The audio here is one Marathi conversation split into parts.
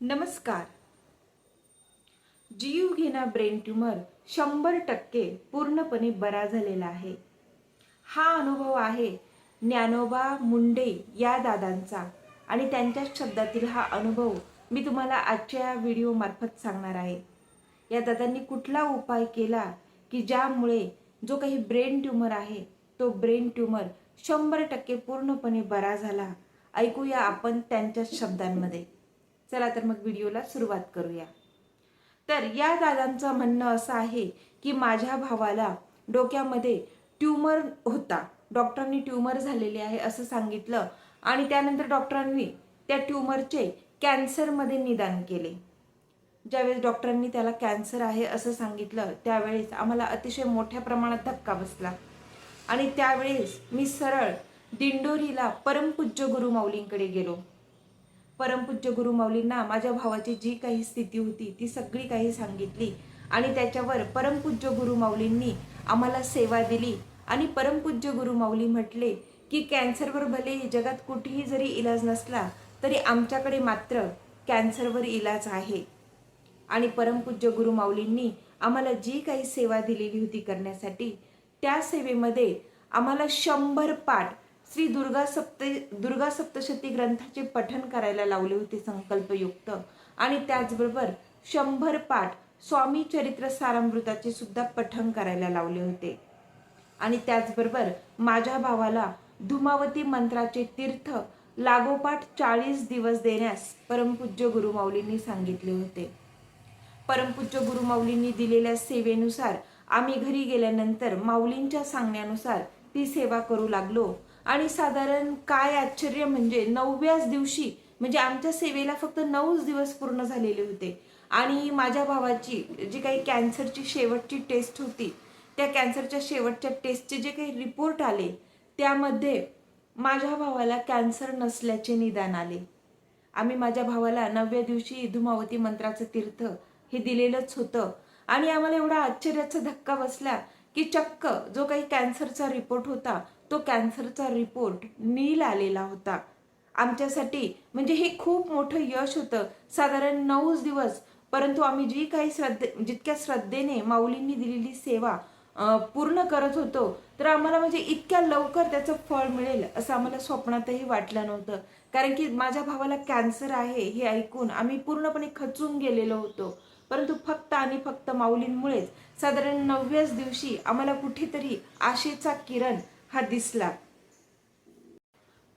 नमस्कार. जीव घेणा ब्रेन ट्यूमर शंभर टक्के पूर्णपणे बरा झालेला आहे. हा अनुभव आहे ज्ञानोबा मुंडे या दादांचा आणि त्यांच्याच शब्दातील हा अनुभव मी तुम्हाला आजच्या या व्हिडिओमार्फत सांगणार आहे. या दादांनी कुठला उपाय केला की ज्यामुळे जो काही ब्रेन ट्यूमर आहे तो ब्रेन ट्यूमर शंभर टक्के पूर्णपणे बरा झाला? ऐकूया आपण त्यांच्याच शब्दांमध्ये. चला तर मग व्हिडिओला सुरुवात करूया. तर या दादांचं म्हणणं असं आहे की माझ्या भावाला डोक्यामध्ये ट्यूमर होता. डॉक्टरांनी ट्यूमर झालेले आहे असं सांगितलं आणि त्यानंतर डॉक्टरांनी त्या ट्यूमरचे कॅन्सरमध्ये निदान केले. ज्यावेळेस डॉक्टरांनी त्याला कॅन्सर आहे असं सांगितलं त्यावेळेस आम्हाला अतिशय मोठ्या प्रमाणात धक्का बसला. आणि त्यावेळेस मी सरळ दिंडोरीला परमपूज्य गुरु माऊलींकडे गेलो. परमपूज्य गुरु माऊलींना माझ्या भावाची जी काही स्थिती होती ती सगळी काही सांगितली. आणि त्याच्यावर परमपूज्य गुरु माऊलींनी आम्हाला सेवा दिली. आणि परमपूज्य गुरु माऊली म्हटले की कॅन्सरवर भले जगात कुठेही जरी इलाज नसला तरी आमच्याकडे मात्र कॅन्सरवर इलाज आहे. आणि परमपूज्य गुरु माऊलींनी आम्हाला जी काही सेवा दिलेली होती करण्यासाठी त्या सेवेमध्ये आम्हाला शंभर पाठ श्री दुर्गा सप्त दुर्गा सप्तशती ग्रंथाचे पठन करायला लावले होते संकल्पयुक्त. आणि त्याचबरोबर शंभर पाठ स्वामी चरित्र सारामृताचे सुद्धा पठन करायला लावले होते. आणि त्याचबरोबर माझ्या भावाला धुमावती मंत्राचे तीर्थ लागोपाठ चाळीस दिवस देण्यास परमपूज्य गुरुमाऊलींनी सांगितले होते. परमपूज्य गुरुमाऊलींनी दिलेल्या सेवेनुसार आम्ही घरी गेल्यानंतर माऊलींच्या सांगण्यानुसार ती सेवा करू लागलो. आणि साधारण काय आश्चर्य म्हणजे नवव्याच दिवशी म्हणजे आमच्या सेवेला फक्त नऊच दिवस पूर्ण झालेले होते. आणि माझ्या भावाची जी काही कॅन्सरची शेवटची टेस्ट होती त्या कॅन्सरच्या शेवटच्या टेस्टचे जे काही रिपोर्ट आले त्यामध्ये माझ्या भावाला कॅन्सर नसल्याचे निदान आले. आम्ही माझ्या भावाला नवव्या दिवशी धुमावती मंत्राचं तीर्थ हे दिलेलंच होतं. आणि आम्हाला एवढा आश्चर्याचा धक्का बसला की चक्क जो काही कॅन्सरचा रिपोर्ट होता तो कॅन्सरचा रिपोर्ट नील आलेला होता. आमच्यासाठी म्हणजे हे खूप मोठं यश होतं. साधारण नऊच दिवस परंतु आम्ही जी काही श्रद्धे जितक्या श्रद्धेने माऊलींनी दिलेली सेवा पूर्ण करत होतो. तर आम्हाला म्हणजे इतक्या लवकर त्याचं फळ मिळेल असं आम्हाला स्वप्नातही वाटलं नव्हतं. कारण की माझ्या भावाला कॅन्सर आहे हे ऐकून आम्ही पूर्णपणे खचून गेलेलो होतो. परंतु फक्त आणि फक्त माऊलींमुळेच साधारण नवव्याच दिवशी आम्हाला कुठेतरी आशेचा किरण हा दिसला.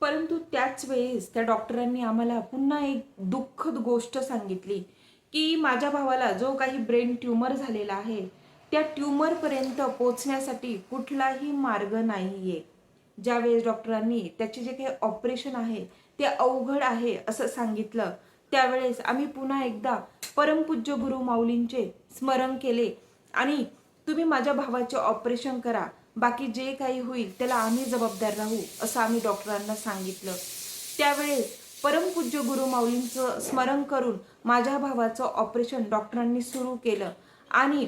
परंतु त्याच वेळेस त्या डॉक्टरांनी आम्हाला पुन्हा एक दुःखद गोष्ट सांगितली की माझ्या भावाला जो काही ब्रेन ट्यूमर झालेला आहे त्या ट्यूमरपर्यंत पोचण्यासाठी कुठलाही मार्ग नाही आहे ज्यावेळेस डॉक्टरांनी त्याचे जे काही ऑपरेशन आहे ते अवघड आहे असं सांगितलं त्यावेळेस आम्ही पुन्हा एकदा परमपूज्य गुरु माऊलींचे स्मरण केले आणि तुम्ही माझ्या भावाचे ऑपरेशन करा बाकी जे काही होईल त्याला आम्ही जबाबदार राहू असं आम्ही डॉक्टरांना सांगितलं. त्यावेळेस परमपूज्य गुरु माऊलींचं स्मरण करून माझ्या भावाचं ऑपरेशन डॉक्टरांनी सुरू केलं आणि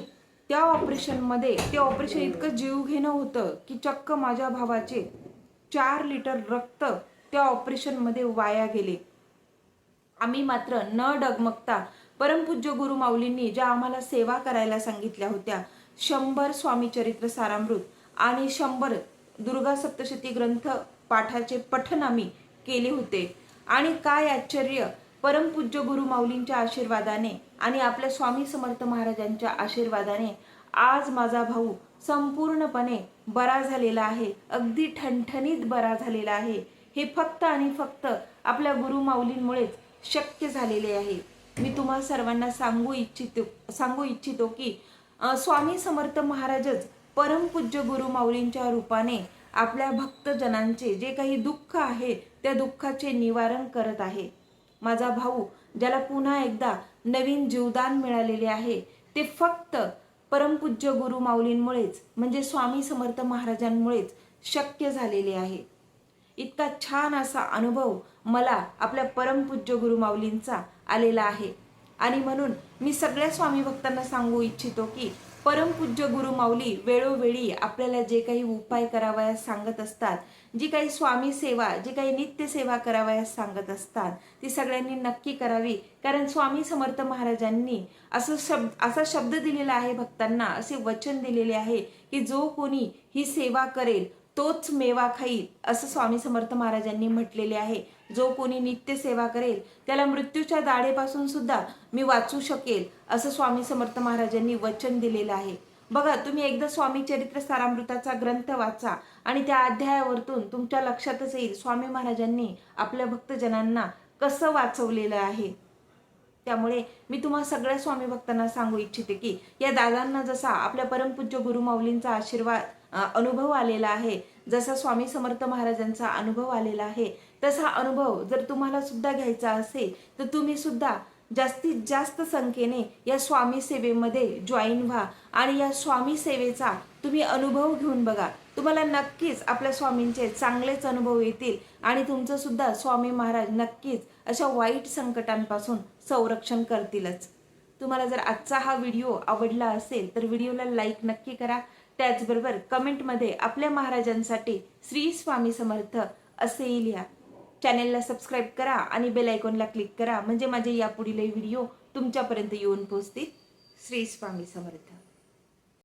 त्या ऑपरेशनमध्ये ते ऑपरेशन इतकं जीव घेणं होतं की चक्क माझ्या भावाचे चार लिटर रक्त त्या ऑपरेशनमध्ये वाया गेले. आम्ही मात्र न डगमगता परमपूज्य गुरु माऊलींनी ज्या आम्हाला सेवा करायला सांगितल्या होत्या शंभर स्वामी चरित्र सारामृत आणि शंभर दुर्गा सप्तशती ग्रंथ पाठाचे पठन आम्ही केले होते. आणि काय आश्चर्य परमपूज्य गुरु माऊलींच्या आशीर्वादाने आणि आपल्या स्वामी समर्थ महाराजांच्या आशीर्वादाने आज माझा भाऊ संपूर्णपणे बरा झालेला आहे. अगदी ठणठणीत बरा झालेला आहे. हे फक्त आणि फक्त आपल्या गुरुमाऊलींमुळेच शक्य झालेले आहे. मी तुम्हा सर्वांना सांगू इच्छितो सांगू इच्छितो की स्वामी समर्थ महाराजच परमपूज्य गुरुमाऊलींच्या रूपाने आपल्या भक्तजनांचे जे काही दुःख आहे त्या दुःखाचे निवारण करत आहे. माझा भाऊ ज्याला पुन्हा एकदा नवीन जीवदान मिळालेले आहे. ते फक्त परमपूज्य गुरु माऊलींमुळेच म्हणजे स्वामी समर्थ महाराजांमुळेच शक्य झालेले आहे. इतका छान असा अनुभव मला आपल्या परमपूज्य गुरु माऊलींचा आलेला आहे. आणि म्हणून मी सगळ्या स्वामी भक्तांना सांगू इच्छितो की परमपूज्य गुरुमाऊली वेळोवेळी आपल्याला जे काही उपाय करावयास सांगत असतात जी काही स्वामी सेवा जी काही नित्य सेवा करावयास सांगत असतात ती सगळ्यांनी नक्की करावी. कारण स्वामी समर्थ महाराजांनी असं शब्द असा शब्द दिलेला आहे भक्तांना असे वचन दिलेले आहे की जो कोणी ही सेवा करेल तोच मेवा खाईल असं स्वामी समर्थ महाराजांनी म्हटलेले आहे. जो कोणी नित्य सेवा करेल त्याला मृत्यूच्या दाढेपासून सुद्धा मी वाचू शकेल असं स्वामी समर्थ महाराजांनी वचन दिलेलं आहे. बघा तुम्ही एकदा स्वामी चरित्र सारामृताचा ग्रंथ वाचा आणि त्या अध्यायावरतून तुमच्या लक्षातच येईल स्वामी महाराजांनी आपल्या भक्तजनांना कसं वाचवलेलं आहे. त्यामुळे मी तुम्हा सगळ्या स्वामी भक्तांना सांगू इच्छिते की या दादांना जसा आपल्या परमपूज्य गुरुमाऊलींचा आशीर्वाद अनुभव आलेला आहे जसा स्वामी समर्थ महाराजांचा अनुभव आलेला आहे तसा अनुभव जर तुम्हाला सुद्धा घ्यायचा असेल तर तुम्ही सुद्धा जास्तीत जास्त संख्येने या स्वामी सेवेमध्ये जॉईन व्हा आणि या स्वामी सेवेचा तुम्ही अनुभव घेऊन बघा. तुम्हाला नक्कीच आपल्या स्वामींचे चांगलेच अनुभव येतील आणि तुमचं सुद्धा स्वामी महाराज नक्कीच अशा वाईट संकटांपासून संरक्षण करतीलच. तुम्हाला जर आजचा हा व्हिडिओ आवडला असेल तर व्हिडिओला लाईक नक्की करा. त्याचबरोबर कमेंटमध्ये आपल्या महाराजांसाठी श्री स्वामी समर्थ असेही लिहा. चॅनेलला सबस्क्राईब करा आणि बेल आयकॉनला क्लिक करा. म्हणजे माझे यापुढील व्हिडिओ तुमच्यापर्यंत येऊन पोहोचतील. श्री स्वामी समर्थ.